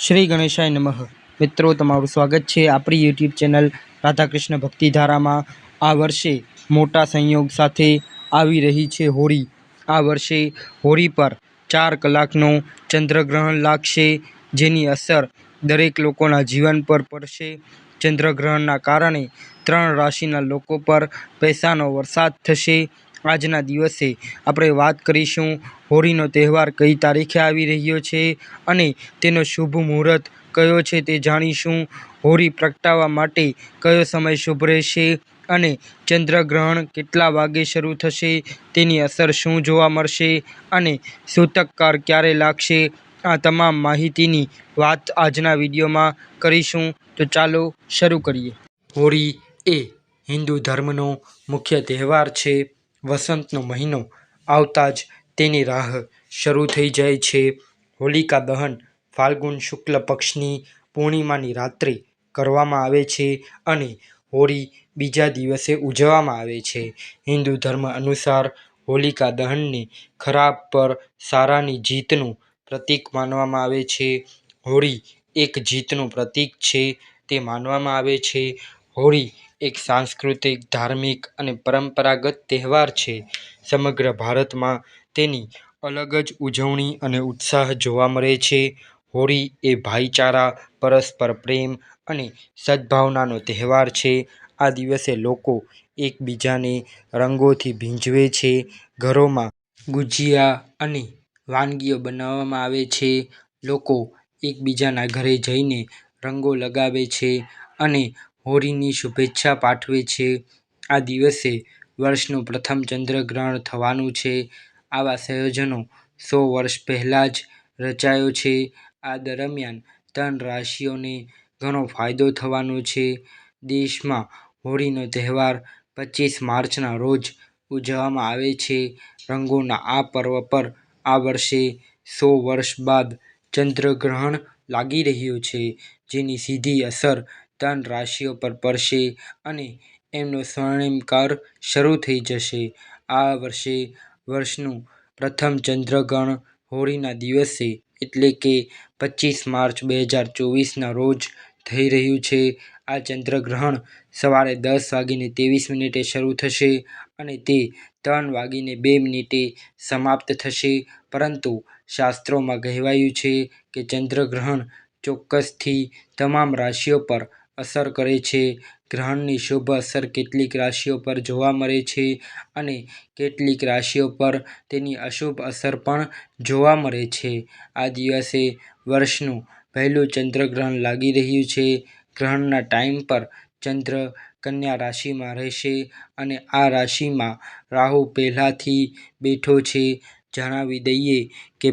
શ્રી ગણેશાય નમઃ. મિત્રો, તમારું સ્વાગત છે આપણી યુટ્યુબ ચેનલ રાધાકૃષ્ણ ભક્તિધારામાં. આ વર્ષે મોટા સંયોગ સાથે આવી રહી છે હોળી. આ વર્ષે હોળી પર ચાર કલાકનો ચંદ્રગ્રહણ લાગશે, જેની અસર દરેક લોકોના જીવન પર પડશે. ચંદ્રગ્રહણના કારણે ત્રણ રાશિના લોકો પર પૈસાનો વરસાદ થશે. આજના દિવસે આપણે વાત કરીશું હોળીનો તહેવાર કઈ તારીખે આવી રહ્યો છે અને તેનો શુભ મુહૂર્ત કયો છે તે જાણીશું. હોળી પ્રગટાવવા માટે કયો સમય શુભ રહેશે અને ચંદ્રગ્રહણ કેટલા વાગે શરૂ થશે તેની અસર શું જોવા મળશે અને સૂતકકાર ક્યારે લાગશે આ તમામ માહિતીની વાત આજના વિડીયોમાં કરીશું. તો ચાલો શરૂ કરીએ. હોળી એ હિન્દુ ધર્મનો મુખ્ય તહેવાર છે. વસંતનો મહિનો આવતા જ તેની રાહ શરૂ થઈ જાય છે. હોલિકા દહન ફાલ્ગુન શુક્લ પક્ષની પૂર્ણિમાની રાત્રે કરવામાં આવે છે અને હોળી બીજા દિવસે ઉજવવામાં આવે છે. હિન્દુ ધર્મ અનુસાર હોલિકા દહનને ખરાબ પર સારાની જીતનું પ્રતીક માનવામાં આવે છે. હોળી એક જીતનું પ્રતીક છે તે માનવામાં આવે છે. હોળી એક સાંસ્કૃતિક, ધાર્મિક અને પરંપરાગત તહેવાર છે. સમગ્ર ભારતમાં તેની અલગ જ ઉજવણી અને ઉત્સાહ જોવા મળે છે. હોળી એ ભાઈચારા, પરસ્પર પ્રેમ અને સદ્ભાવનાનો તહેવાર છે. આ દિવસે લોકો એકબીજાને રંગોથી ભીંજવે છે. ઘરોમાં ગુજિયા અને વાનગીઓ બનાવવામાં આવે છે. લોકો એકબીજાના ઘરે જઈને રંગો લગાવે છે અને હોળીની શુભેચ્છા પાઠવે છે. આ દિવસે વર્ષનું પ્રથમ ચંદ્રગ્રહણ થવાનું છે. આવા સંયોજનો સો વર્ષ પહેલાં જ રચાયો છે. આ દરમિયાન ત્રણ રાશિઓને ઘણો ફાયદો થવાનો છે. દેશમાં હોળીનો તહેવાર પચીસ માર્ચના રોજ ઉજવવામાં આવે છે. રંગોના આ પર્વ પર આ વર્ષે સો વર્ષ બાદ ચંદ્રગ્રહણ લાગી રહ્યું છે, જેની સીધી અસર ત્રણ રાશિઓ પર પડશે અને એમનો સ્વર્ણિમ કાળ શરૂ થઈ જશે. આ વર્ષે વર્ષનું પ્રથમ ચંદ્રગ્રહણ હોળીના દિવસે, એટલે કે પચીસ માર્ચ બે હજાર ચોવીસના રોજ થઈ રહ્યું છે. આ ચંદ્રગ્રહણ સવારે દસ વાગીને ત્રેવીસ મિનિટે શરૂ થશે અને તે ત્રણ વાગીને બે મિનિટે સમાપ્ત થશે. પરંતુ શાસ્ત્રોમાં કહેવાયું છે કે ચંદ્રગ્રહણ ચોક્કસથી તમામ રાશિઓ પર અસર કરે છે. ગ્રહણની શુભ અસર કેટલીક રાશિઓ પર જોવા મળે છે અને કેટલીક રાશિઓ પર તેની અશુભ અસર પણ જોવા મળે છે. આ દિવસે વર્ષનું પહેલું ચંદ્રગ્રહણ લાગી રહ્યું છે. ગ્રહણના ટાઈમ પર ચંદ્ર કન્યા રાશિમાં રહેશે અને આ રાશિમાં રાહુ પહેલાંથી બેઠો છે. જણાવી દઈએ કે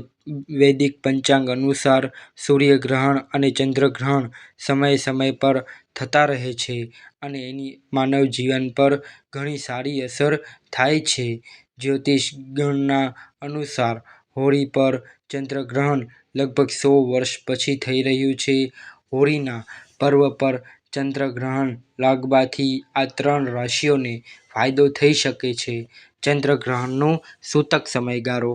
વૈદિક પંચાંગ અનુસાર સૂર્યગ્રહણ અને ચંદ્રગ્રહણ સમય સમય પર થતા રહે છે અને એની માનવ જીવન પર ઘણી સારી અસર થાય છે. જ્યોતિષ ગણના અનુસાર હોળી પર ચંદ્રગ્રહણ લગભગ સો વર્ષ પછી થઈ રહ્યું છે. હોળીના પર્વ પર ચંદ્રગ્રહણ લાગવાથી આ ત્રણ રાશિઓને ફાયદો થઈ શકે છે. ચંદ્રગ્રહણનો સૂતક સમયગાળો.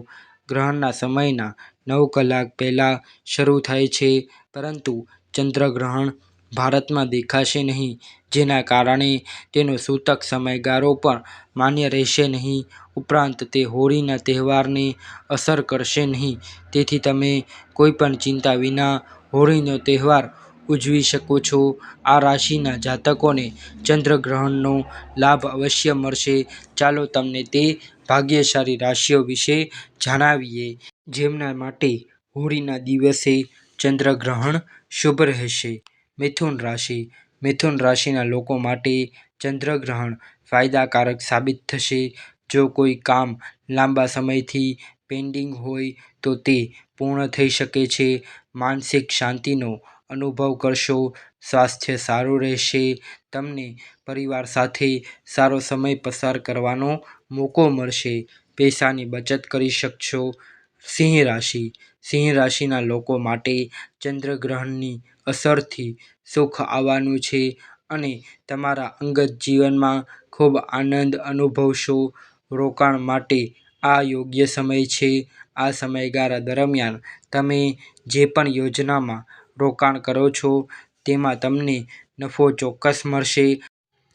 ગ્રહણના સમયના નવ કલાક પહેલાં શરૂ થાય છે, પરંતુ ચંદ્રગ્રહણ ભારતમાં દેખાશે નહીં, જેના કારણે તેનો સૂતક સમયગાળો પણ માન્ય રહેશે નહીં. ઉપરાંત, તે હોળીના તહેવારને અસર કરશે નહીં. તેથી તમે કોઈપણ ચિંતા વિના હોળીનો તહેવાર ઉજવી શકો છો. આ રાશિના જાતકોને ચંદ્રગ્રહણનો લાભ અવશ્ય મળશે. ચાલો તમને તે ભાગ્યશાળી રાશિઓ વિશે જણાવીએ. જેમના માટે હોળીના દિવસે ચંદ્રગ્રહણ શુભ રહેશે. મિથુન રાશિ. મિથુન રાશિના લોકો માટે ચંદ્રગ્રહણ ફાયદાકારક સાબિત થશે. જો કોઈ કામ લાંબા સમયથી પેન્ડિંગ હોય તો તે પૂર્ણ થઈ શકે છે. માનસિક શાંતિનો અનુભવ કરશો, સ્વાસ્થ્ય સારું રહેશે. તમને પરિવાર સાથે સારો સમય પસાર કરવાનો મોકો મળશે. પૈસાની બચત કરી શકશો. સિંહ રાશિ. સિંહ રાશિના લોકો માટે ચંદ્રગ્રહણની અસરથી સુખ આવવાનું છે અને તમારા અંગત જીવનમાં ખૂબ આનંદ અનુભવશો. રોકાણ માટે આ યોગ્ય સમય છે. આ સમયગાળા દરમિયાન તમે જે પણ યોજનામાં રોકાણ કરો છો, તેમાં તમને નફો ચોક્કસ મળશે,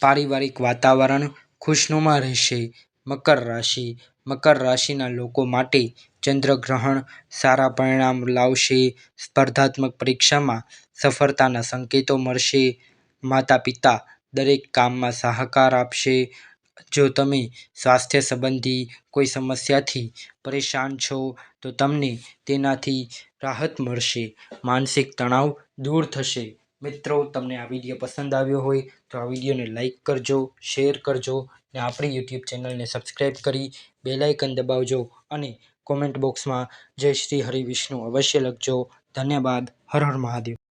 પારિવારિક વાતાવરણ ખુશનુમા રહેશે, મકર રાશિ, મકર રાશિના લોકો માટે ચંદ્રગ્રહણ સારા પરિણામ લાવશે, સ્પર્ધાત્મક પરીક્ષામાં સફળતાના સંકેતો મળશે માતા પિતા દરેક કામમાં સહકાર આપશે, જો તમે સ્વાસ્થ્ય સંબંધી કોઈ સમસ્યાથી પરેશાન છો, તો તમને તેનાથી રાહત મળશે. માનસિક તણાવ દૂર થશે. મિત્રો, તમને આ વીડિયો પસંદ આવ્યો હોય તો આ વિડીયોને લાઇક કરજો, શેર કરજો ને આપણી યુટ્યુબ ચેનલને સબસ્ક્રાઈબ કરી બેલ આઇકન દબાવજો અને કોમેન્ટ બોક્સમાં જય શ્રી હરિ વિષ્ણુ અવશ્ય લખજો. ધન્યવાદ. હર હર મહાદેવ.